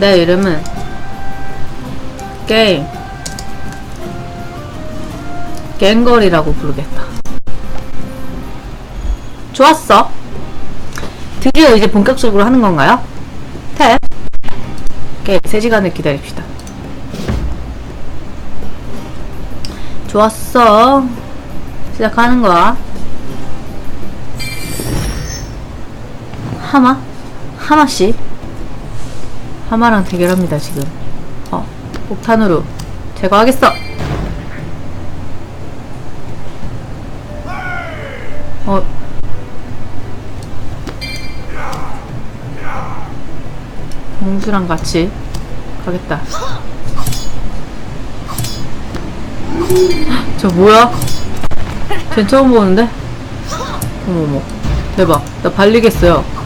내 이름은 게임 갱걸이라고 부르겠다. 좋았어. 드디어 이제 본격적으로 하는 건가요? 탭. 오케이, 3시간을 기다립시다. 좋았어. 시작하는 거야. 하마? 하마씨? 하마랑 대결합니다, 지금. 어, 폭탄으로 제거하겠어! 어. 공주랑 같이 가겠다. 저 뭐야? 쟨 처음 보는데? 어머머. 대박. 나 발리겠어요.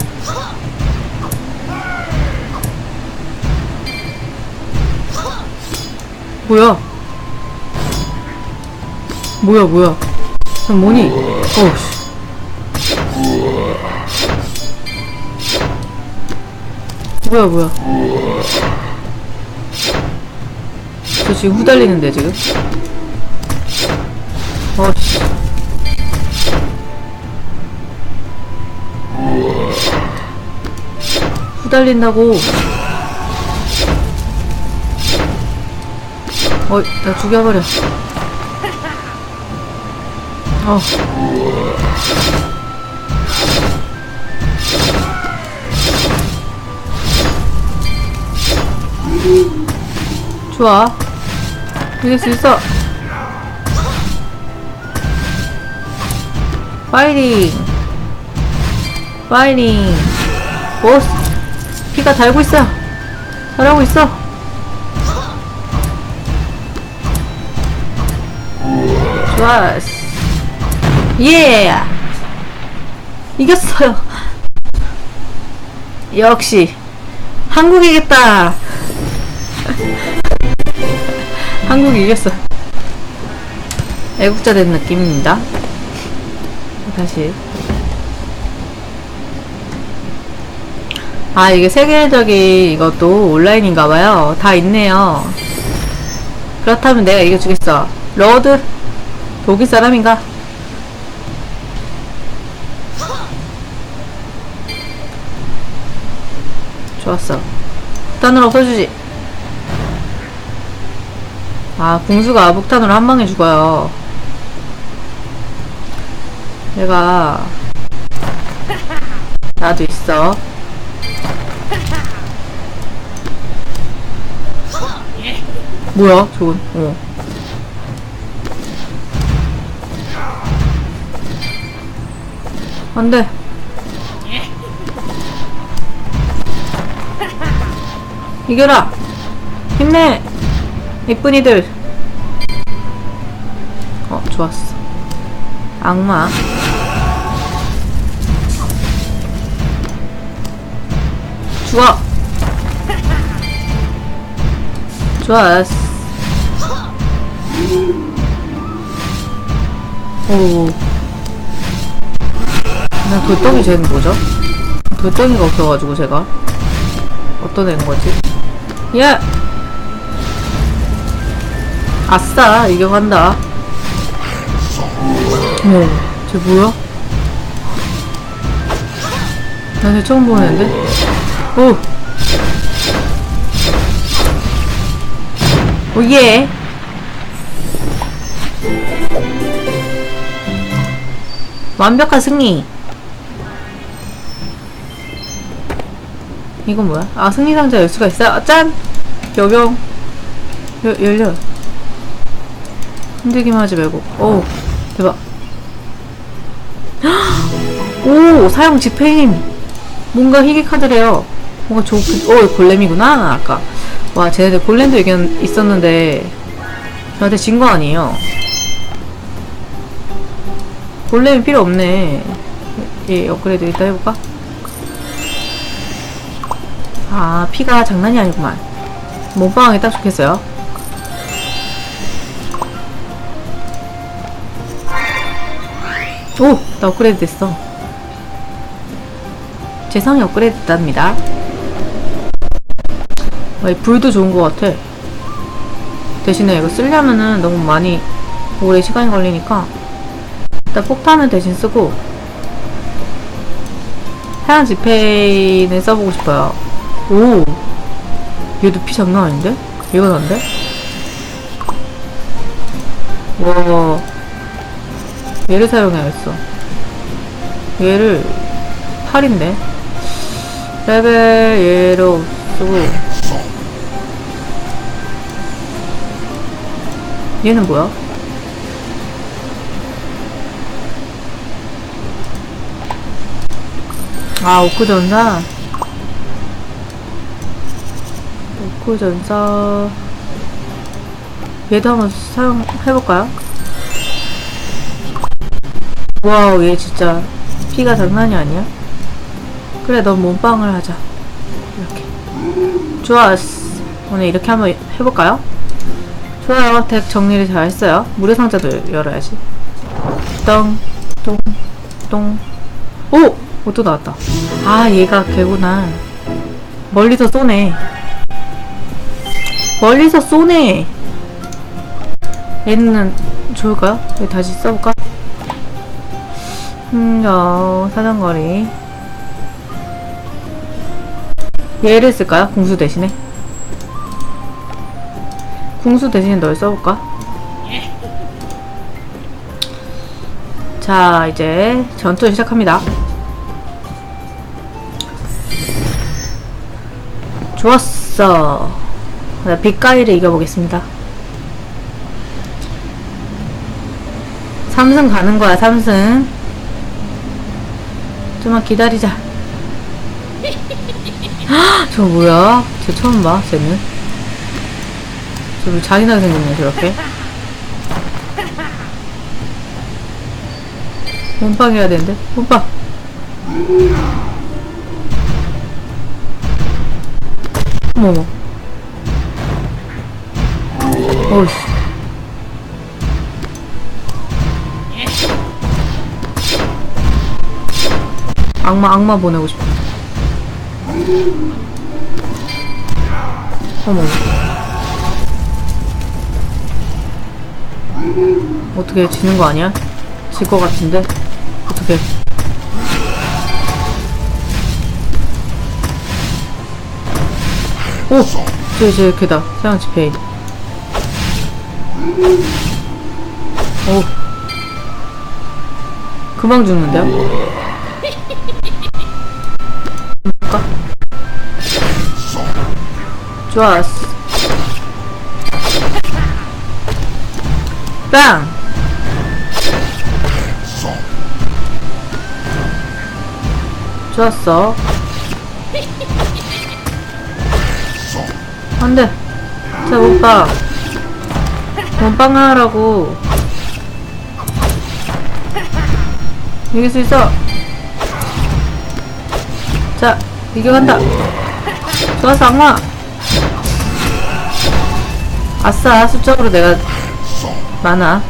뭐야? 뭐야, 뭐야? 저 뭐니? 어우씨. 뭐야, 뭐야. 저 지금 후달리는데, 지금? 어씨. 후달린다고. 어, 나 죽여버려. 어. 좋아. 이길 수 있어. 파이팅. 파이팅. 보스. 피가 달고 있어. 잘하고 있어. 좋았어. 예! 이겼어요. 역시 한국이겠다. 한국이 이겼어. 애국자 된 느낌입니다. 다시. 아, 이게 세계적인 이것도 온라인인가봐요. 다 있네요. 그렇다면 내가 이겨주겠어. 러드? 독일 사람인가? 좋았어. 폭탄으로 없어주지. 아, 궁수가 폭탄으로 한 방에 죽어요. 내가 나도 있어. 뭐야, 저건? 어. 안 돼. 이겨라! 힘내! 이쁜이들! 어, 좋았어. 악마. 죽어! 좋았어. 오. 나 돌덩이 쟤는 뭐죠? 돌덩이가 없어가지고 제가 어떤 애인 거지? 야! 아싸 이겨간다 어머 쟤 뭐야? 나쟤 처음 보는데? 오! 오예! 완벽한 승리! 이건 뭐야? 아, 승리 상자 열 수가 있어? 아, 짠! 여경. 여, 열려. 흔들기만 하지 말고. 오, 대박. 오, 사용 집행임. 뭔가 희귀 카드래요. 뭔가 좋, 오, 골렘이구나, 아까. 와, 쟤네들 골렘도 의견 있었는데, 저한테 진 거 아니에요. 골렘이 필요 없네. 예, 업그레이드 일단 해볼까? 아, 피가 장난이 아니구만. 몸빵하기 딱 좋겠어요. 오! 나 업그레이드 됐어. 제 성이 업그레이드 됐답니다. 아, 이 불도 좋은 것 같아. 대신에 이거 쓰려면은 너무 많이 오래 시간이 걸리니까 일단 폭탄은 대신 쓰고 하얀 지페인을 써보고 싶어요. 오! 얘도 피 장난 아닌데? 얘가 난데? 와. 얘를 사용해야겠어. 얘를 8인데. 레벨 얘로 쓰고. 얘는 뭐야? 아, 오크 전사. 오크 전사. 얘도 한번 사용해볼까요? 와우, 얘 진짜 피가 장난이 아니야? 그래, 넌 몸빵을 하자. 이렇게. 좋았어. 오늘 이렇게 한번 해볼까요? 좋아요. 덱 정리를 잘 했어요. 무료 상자도 열어야지. 똥, 똥, 똥. 오! 옷도 나왔다. 아, 얘가 걔구나. 멀리서 쏘네. 멀리서 쏘네. 얘는 좋을까요? 얘 다시 써볼까? 음, 어, 사정거리. 얘를 쓸까요? 궁수 대신에? 궁수 대신에 널 써볼까? 자, 이제 전투 시작합니다. 좋았어. 나 빛가이를 이겨보겠습니다. 삼승 가는 거야, 삼승. 좀만 기다리자. 헉, 저 뭐야? 쟤 처음 봐, 쟤는. 저왜 잔인하게 생겼네, 저렇게. 몸빵 해야 되는데? 몸빵! 어머머. 어이씨. 악마, 악마 보내고 싶어. 어머. 어떻게 지는 거 아니야? 질 거 같은데? 어떻게? 오! 저, 저, 걔다. 서양 지페인. 오. 금방 죽는데요? 볼까? 좋았어. 빵! 좋았어. 안 돼. 자, 몸빵. 몸빵 하라고. 이길 수 있어. 자, 이겨간다. 좋았어, 악마. 아싸, 수적으로 내가 많아.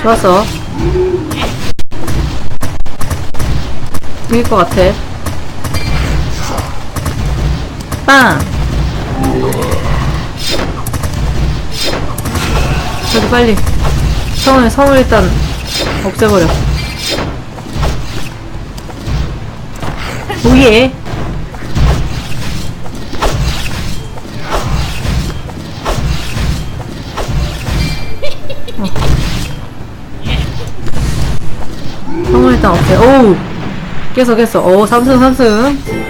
좋았어. 이길 것 같아. 빵! 저도 빨리 성을, 성을 일단 없애버려. 오예! 성을 일단 없애. 오우! 깼어, 깼어. 오, 3승, 3승.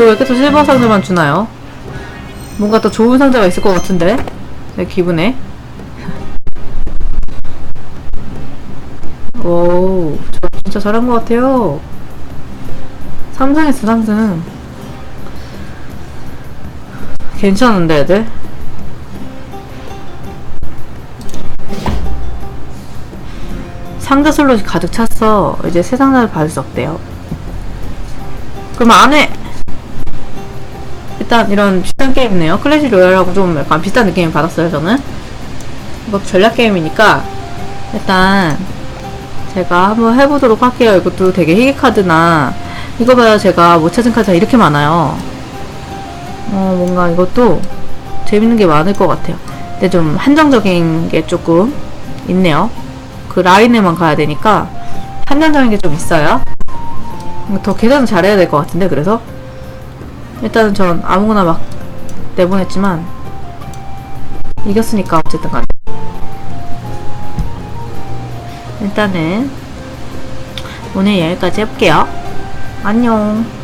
저왜또 실버 상자만 주나요? 뭔가 더 좋은 상자가 있을 것 같은데? 내 기분에. 오, 저 진짜 잘한 것 같아요. 3승했어, 3승. 괜찮은데, 애들? 상자 슬롯이 가득 찼어. 이제 새 상자를 받을 수 없대요. 그럼 안 해! 일단 이런 비슷한 게임이네요. 클래시 로얄하고 좀 약간 비슷한 느낌을 받았어요, 저는. 이거 전략 게임이니까 일단 제가 한번 해보도록 할게요. 이것도 되게 희귀 카드나 이거 봐요. 제가 못 찾은 카드가 이렇게 많아요. 어, 뭔가 이것도 재밌는 게 많을 것 같아요. 근데 좀 한정적인 게 조금 있네요. 그 라인에만 가야 되니까 한정적인 게 좀 있어요. 더 계산 잘해야 될 것 같은데 그래서 일단은 전 아무거나 막 내보냈지만 이겼으니까 어쨌든 간에 일단은 오늘 여기까지 해볼게요. 안녕.